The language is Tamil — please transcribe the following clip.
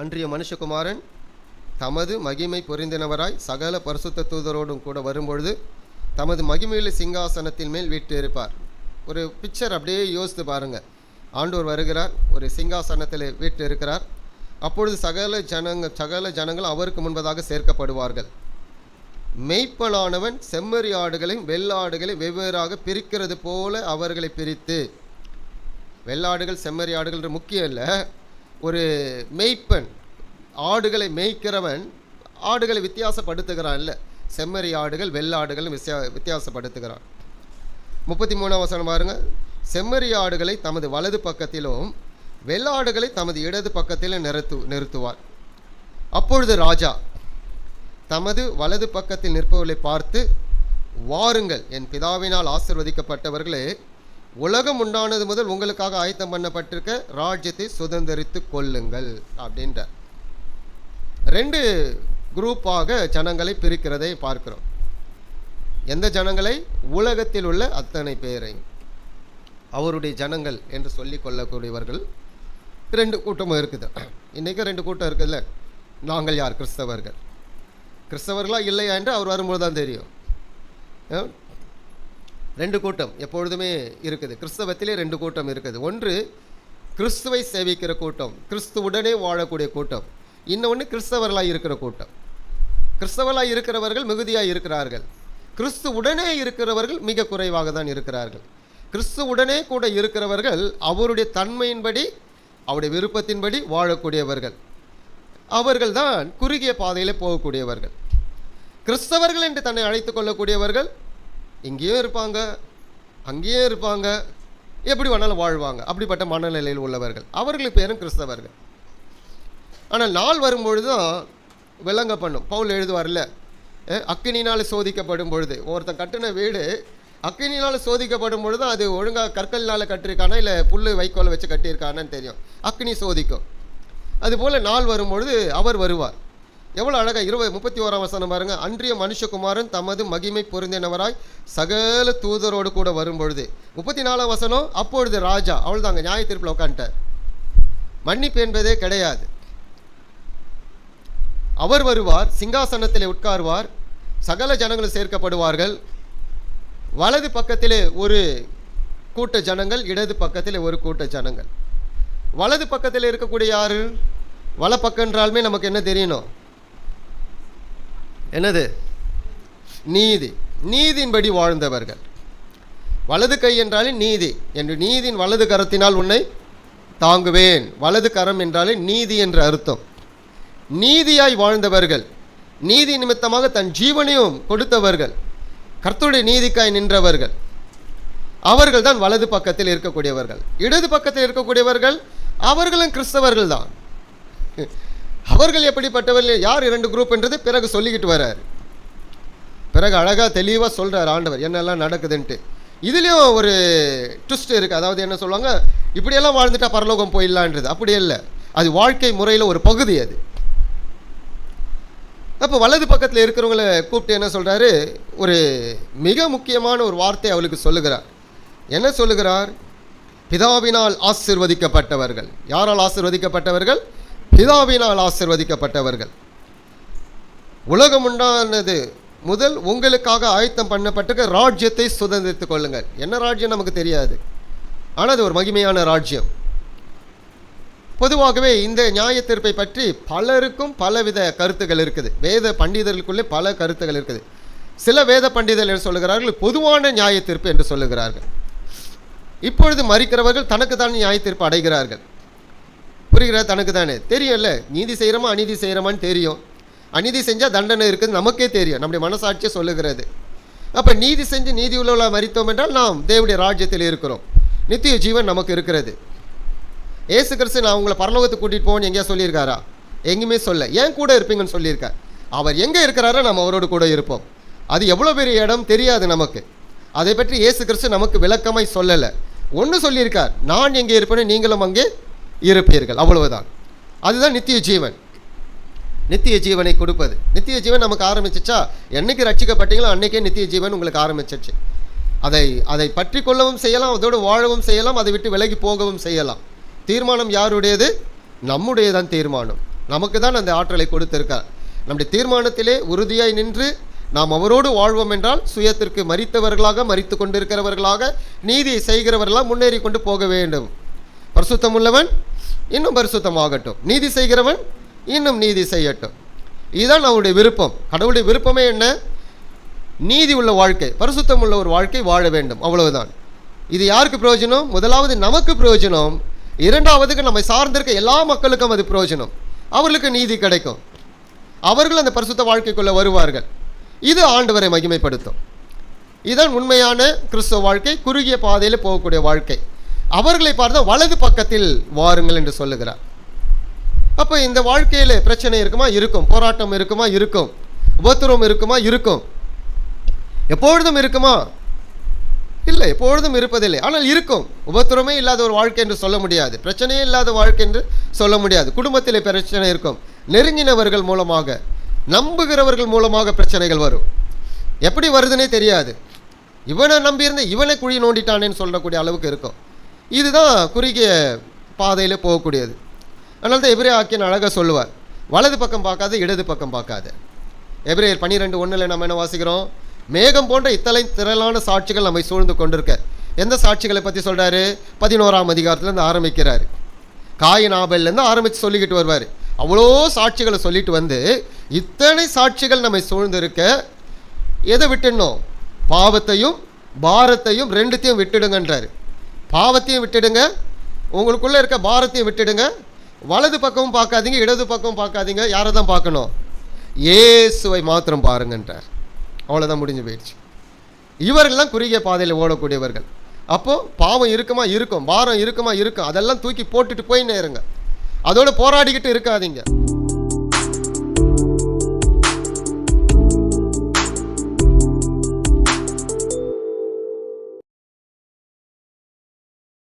அன்றைய மனுஷகுமாரன் தமது மகிமை பொருந்தினவராய் சகல பரிசுத்த தூதரோடும் கூட வரும்பொழுது தமது மகிமையுள்ள சிங்காசனத்தின் மேல் வீட்டிருப்பார் ஒரு பிக்சர் அப்படியே யோசித்து பாருங்கள் ஆண்டோர் வருகிறார் ஒரு சிங்காசனத்தில் வீட்டு இருக்கிறார் அப்பொழுது சகல ஜனங்க சகல ஜனங்கள் அவருக்கு முன்பதாக சேர்க்கப்படுவார்கள். மெய்ப்பலானவன் செம்மறி ஆடுகளையும் வெள்ளாடுகளையும் வெவ்வேறாக பிரிக்கிறது போல அவர்களை பிரித்து வெள்ளாடுகள் செம்மறி ஆடுகள் முக்கியம் இல்லை. ஒரு மெய்ப்பெண் ஆடுகளை மேய்க்கிறவன் ஆடுகளை வித்தியாசப்படுத்துகிறான் இல்லை. செம்மறி ஆடுகள் வெள்ளாடுகள்னு வித்தியா வித்தியாசப்படுத்துகிறான். முப்பத்தி மூணாம் வசனம் பாருங்கள் செம்மறி ஆடுகளை தமது வலது பக்கத்திலும் வெள்ளாடுகளை தமது இடது பக்கத்திலும் நிறுத்து நிறுத்துவார். அப்பொழுது ராஜா தமது வலது பக்கத்தில் நிற்பவர்களை பார்த்து வாருங்கள் என் பிதாவினால் ஆசிர்வதிக்கப்பட்டவர்களே உலகம் உண்டானது முதல் உங்களுக்காக ஆயத்தம் பண்ணப்பட்டிருக்க ராஜ்யத்தை சுதந்திரித்து கொள்ளுங்கள் அப்படின்ற ரெண்டு குரூப்பாக ஜனங்களை பிரிக்கிறதை பார்க்கிறோம். எந்த ஜனங்களை? உலகத்தில் உள்ள அத்தனை பேரையும். அவருடைய ஜனங்கள் என்று சொல்லிக் கொள்ளக்கூடியவர்கள். ரெண்டு கூட்டமும் இருக்குது. இன்றைக்கும் ரெண்டு கூட்டம் இருக்குதுல்ல நாங்கள் யார்? கிறிஸ்தவர்கள். கிறிஸ்தவர்களாக இல்லையா என்று அவர் வரும்போது தான் தெரியும். ரெண்டு கூட்டம் எப்பொழுதுமே இருக்குது. கிறிஸ்தவத்திலே ரெண்டு கூட்டம் இருக்குது. ஒன்று கிறிஸ்துவை சேவிக்கிற கூட்டம். கிறிஸ்துவுடனே வாழக்கூடிய கூட்டம். இன்னொன்று கிறிஸ்தவர்களாக இருக்கிற கூட்டம். கிறிஸ்தவர்களாக இருக்கிறவர்கள் மிகுதியாக இருக்கிறார்கள். கிறிஸ்து உடனே இருக்கிறவர்கள் மிக குறைவாக தான் இருக்கிறார்கள். கிறிஸ்து உடனே கூட இருக்கிறவர்கள் அவருடைய தன்மையின்படி அவருடைய விருப்பத்தின்படி வாழக்கூடியவர்கள். அவர்கள் தான் குறுகிய பாதையில் போகக்கூடியவர்கள். கிறிஸ்தவர்கள் என்று தன்னை அழைத்து கொள்ளக்கூடியவர்கள் இங்கேயும் இருப்பாங்க அங்கேயும் இருப்பாங்க. எப்படி வேணாலும் வாழ்வாங்க. அப்படிப்பட்ட மனநிலையில் உள்ளவர்கள். அவர்களுக்கு பேரும் கிறிஸ்தவர்கள். ஆனால் நாள் வரும்பொழுது தான் விளங்க பண்ணும். பவுல் எழுதுவார்ல அக்கினினால் சோதிக்கப்படும் பொழுது. ஒருத்தன் கட்டின வீடு அக்கினினால் சோதிக்கப்படும் பொழுது அது ஒழுங்காக கற்கள்னால் கட்டியிருக்கானா இல்லை புல் வைக்கோலை வச்சு கட்டியிருக்கானான்னு தெரியும். அக்னி சோதிக்கும். அதுபோல் நாள் வரும்பொழுது அவர் வருவார். எவ்வளோ அழகாக இருபது முப்பத்தி ஓராம் வசனம் பாருங்க. அன்றிய மனுஷகுமாரன் தமது மகிமை பொருந்தினவராய் சகல தூதரோடு கூட வரும்பொழுது. முப்பத்தி நாலாம் வசனம் அப்பொழுது ராஜா அவள் தாங்க நியாய தீர்ப்பில் உட்காந்துட்டார் மன்னிப்பு என்பதே கிடையாது. அவர் வருவார் சிங்காசனத்தில் உட்காருவார் சகல ஜனங்களும் சேர்க்கப்படுவார்கள். வலது பக்கத்திலே ஒரு கூட்ட ஜனங்கள் இடது பக்கத்தில் ஒரு கூட்ட ஜனங்கள். வலது பக்கத்தில் இருக்கக்கூடிய யாரு? வல பக்கம் என்றாலுமே நமக்கு என்ன தெரியணும்? என்னது? நீதி. நீதியின்படி வாழ்ந்தவர்கள். வலது கை என்றாலே நீதி என்று நீதியின் வலது கரத்தினால் உன்னை தாங்குவேன். வலது கரம் என்றாலே நீதி என்ற அர்த்தம். நீதியாய் வாழ்ந்தவர்கள் நீதி நிமித்தமாக தன் ஜீவனையும் கொடுத்தவர்கள் கர்த்தருடைய நீதிக்காய் நின்றவர்கள் அவர்கள் தான் வலது பக்கத்தில் இருக்கக்கூடியவர்கள். இடது பக்கத்தில் இருக்கக்கூடியவர்கள் அவர்களும் கிறிஸ்தவர்கள் தான் அவர்கள் எப்படிப்பட்டவர்கள்? யார் இரண்டு குரூப் என்றது? பிறகு சொல்லிக்கிட்டு வர்றார். பிறகு அழகாக தெளிவாக சொல்கிறார் ஆண்டவர். என்னெல்லாம் நடக்குதுன்ட்டு. இதுலேயும் ஒரு ட்விஸ்ட் இருக்குது அதாவது என்ன சொல்லுவாங்க? இப்படியெல்லாம் வாழ்ந்துட்டா பரலோகம் போயிடலான்றது. அப்படி இல்லை. அது வாழ்க்கை முறையில் ஒரு பகுதி அது. அப்போ வலது பக்கத்தில் இருக்கிறவங்கள கூப்பிட்டு என்ன சொல்கிறாரு ஒரு மிக முக்கியமான ஒரு வார்த்தை அவளுக்கு சொல்லுகிறார். என்ன சொல்லுகிறார்? பிதாவினால் ஆசிர்வதிக்கப்பட்டவர்கள். யாரால் ஆசிர்வதிக்கப்பட்டவர்கள்? பிதாவினால் ஆசிர்வதிக்கப்பட்டவர்கள். உலகம் உண்டானது முதல் உங்களுக்காக ஆயத்தம் பண்ணப்பட்டிருக்க ராஜ்யத்தை சுதந்திரித்துக் கொள்ளுங்கள். என்ன ராஜ்யம் நமக்கு தெரியாது. ஆனால் அது ஒரு மகிமையான ராஜ்யம். பொதுவாகவே இந்த நியாய தீர்ப்பை பற்றி பலருக்கும் பலவித கருத்துகள் இருக்குது. வேத பண்டிதர்களுக்குள்ளே பல கருத்துகள் இருக்குது. சில வேத பண்டிதர்கள் என்று சொல்லுகிறார்கள்? பொதுவான நியாய தீர்ப்பு என்று சொல்லுகிறார்கள். இப்பொழுது மறிக்கிறவர்கள் தனக்கு தான் நியாய தீர்ப்பு அடைகிறார்கள். புரிகிற தனக்கு தானே தெரியும்ல. நீதி செய்கிறோமா அநீதி செய்கிறோமான்னு தெரியும். அநீதி செஞ்சால் தண்டனை இருக்குது நமக்கே தெரியும். நம்முடைய மனசாட்சியை சொல்லுகிறது. அப்போ நீதி செஞ்சு நீதி உள்ள மறித்தோம் என்றால் நாம் தேவடைய ராஜ்யத்தில் இருக்கிறோம். நித்திய ஜீவன் நமக்கு இருக்கிறது. ஏசு கிறிஸ்து நான் உங்களை பரலோகத்துக்கு கூட்டிகிட்டு போகணும்னு எங்கேயா சொல்லியிருக்காரா? எங்கேயுமே சொல்ல. ஏன் கூட இருப்பீங்கன்னு சொல்லியிருக்கார். அவர் எங்கே இருக்கிறாரோ நம்ம அவரோடு கூட இருப்போம். அது எவ்வளோ பெரிய இடம் தெரியாது நமக்கு. அதை பற்றி ஏசு கிறிஸ்து நமக்கு விளக்கமாய் சொல்லலை. ஒன்று சொல்லியிருக்கார். நான் எங்கே இருப்பேன்னு நீங்களும் அங்கே இருப்பீர்கள். அவ்வளவுதான். அதுதான் நித்திய ஜீவன். நித்திய ஜீவனை கொடுப்பது. நித்திய ஜீவன் நமக்கு ஆரம்பிச்சிச்சா என்னைக்கு ரட்சிக்கப்பட்டீங்களோ அன்றைக்கே நித்திய ஜீவன் உங்களுக்கு ஆரம்பிச்சிச்சு அதை அதை பற்றி கொள்ளவும் செய்யலாம் அதோடு வாழவும் செய்யலாம் அதை விட்டு விலகி போகவும் செய்யலாம். தீர்மானம் யாருடையது? நம்முடையதான் தீர்மானம். நமக்கு தான் அந்த ஆற்றலை கொடுத்திருக்கார். நம்முடைய தீர்மானத்திலே உறுதியாய் நின்று நாம் அவரோடு வாழ்வோம் என்றால் சுயத்திற்கு மறித்தவர்களாக மறித்து கொண்டிருக்கிறவர்களாக நீதியை செய்கிறவர்களாக முன்னேறி கொண்டு போக வேண்டும். பரிசுத்தம் உள்ளவன் இன்னும் பரிசுத்தமாகட்டும். நீதி செய்கிறவன் இன்னும் நீதி செய்யட்டும். இதுதான் அவருடைய விருப்பம். கடவுளுடைய விருப்பமே என்ன? நீதி உள்ள வாழ்க்கை பரிசுத்தம் உள்ள ஒரு வாழ்க்கை வாழ வேண்டும். அவ்வளவுதான். இது யாருக்கு பிரயோஜனம்? முதலாவது நமக்கு பிரயோஜனம். இரண்டாவதுக்கு நம்மை சார்ந்திருக்க எல்லா மக்களுக்கும் அது பிரயோஜனம். அவர்களுக்கு நீதி கிடைக்கும். அவர்கள் அந்த பரிசுத்த வாழ்க்கைக்குள்ளே வருவார்கள். இது ஆண்டவரை மகிமைப்படுத்தும். இதுதான் உண்மையான கிறிஸ்தவ வாழ்க்கை குறுகிய பாதையில் போகக்கூடிய வாழ்க்கை. அவர்களை பார்த்தா வலது பக்கத்தில் வாருங்கள் என்று சொல்லுகிறார். அப்போ இந்த வாழ்க்கையில் பிரச்சனை இருக்குமா? இருக்கும். போராட்டம் இருக்குமா? இருக்கும். உபத்திரம் இருக்குமா? இருக்கும். எப்பொழுதும் இருக்குமா? இல்லை எப்பொழுதும் இருப்பதில்லை. ஆனால் இருக்கும். உபத்திரமே இல்லாத ஒரு வாழ்க்கை என்று சொல்ல முடியாது. பிரச்சனையே இல்லாத வாழ்க்கை என்று சொல்ல முடியாது. குடும்பத்தில் பிரச்சனை இருக்கும். நெருங்கினவர்கள் மூலமாக நம்புகிறவர்கள் மூலமாக பிரச்சனைகள் வரும். எப்படி வருதுன்னே தெரியாது. இவனை நம்பியிருந்த இவனை குழி நோண்டிட்டானேன்னு சொல்லக்கூடிய அளவுக்கு இருக்கும். இதுதான் குறுகிய பாதையில் போகக்கூடியது. அதனால தான் எபிரே ஆக்கியன் அழகாக சொல்லுவார். வலது பக்கம் பார்க்காத இடது பக்கம் பார்க்காத. எபிரேயர் பன்னிரெண்டு ஒன்றில் நம்ம என்ன வாசிக்கிறோம்? மேகம் போன்ற இத்தனை திரளான சாட்சிகள் நம்மை சூழ்ந்து கொண்டிருக்க. எந்த சாட்சிகளை பற்றி சொல்கிறாரு பதினோராம் அதிகாரத்துலேருந்து ஆரம்பிக்கிறார். காயின் ஆபல்லேருந்து ஆரம்பித்து சொல்லிக்கிட்டு வருவார். அவ்வளோ சாட்சிகளை சொல்லிட்டு வந்து இத்தனை சாட்சிகள் நம்மை சூழ்ந்திருக்க எதை விட்டுடணும்? பாவத்தையும் பாரத்தையும் ரெண்டுத்தையும் விட்டுடுங்கன்றாரு. பாவத்தையும் விட்டுடுங்க. உங்களுக்குள்ளே இருக்க பாரத்தையும் விட்டுடுங்க. வலது பக்கமும் பார்க்காதீங்க இடது பக்கமும் பார்க்காதீங்க. யாரை தான் பார்க்கணும்? ஏசுவை மாத்திரம் பாருங்கன்றார். அவ்வளோதான் முடிஞ்சு போயிடுச்சு. இவர்கள்லாம் குறுகிய பாதையில் ஓடக்கூடியவர்கள். அப்போது பாவம் இருக்குமா? இருக்கும். பாரம் இருக்குமா? இருக்கும். அதெல்லாம் தூக்கி போட்டுட்டு போய் நேருங்க அதோடு போராடிக்கிட்டு இருக்காதீங்க.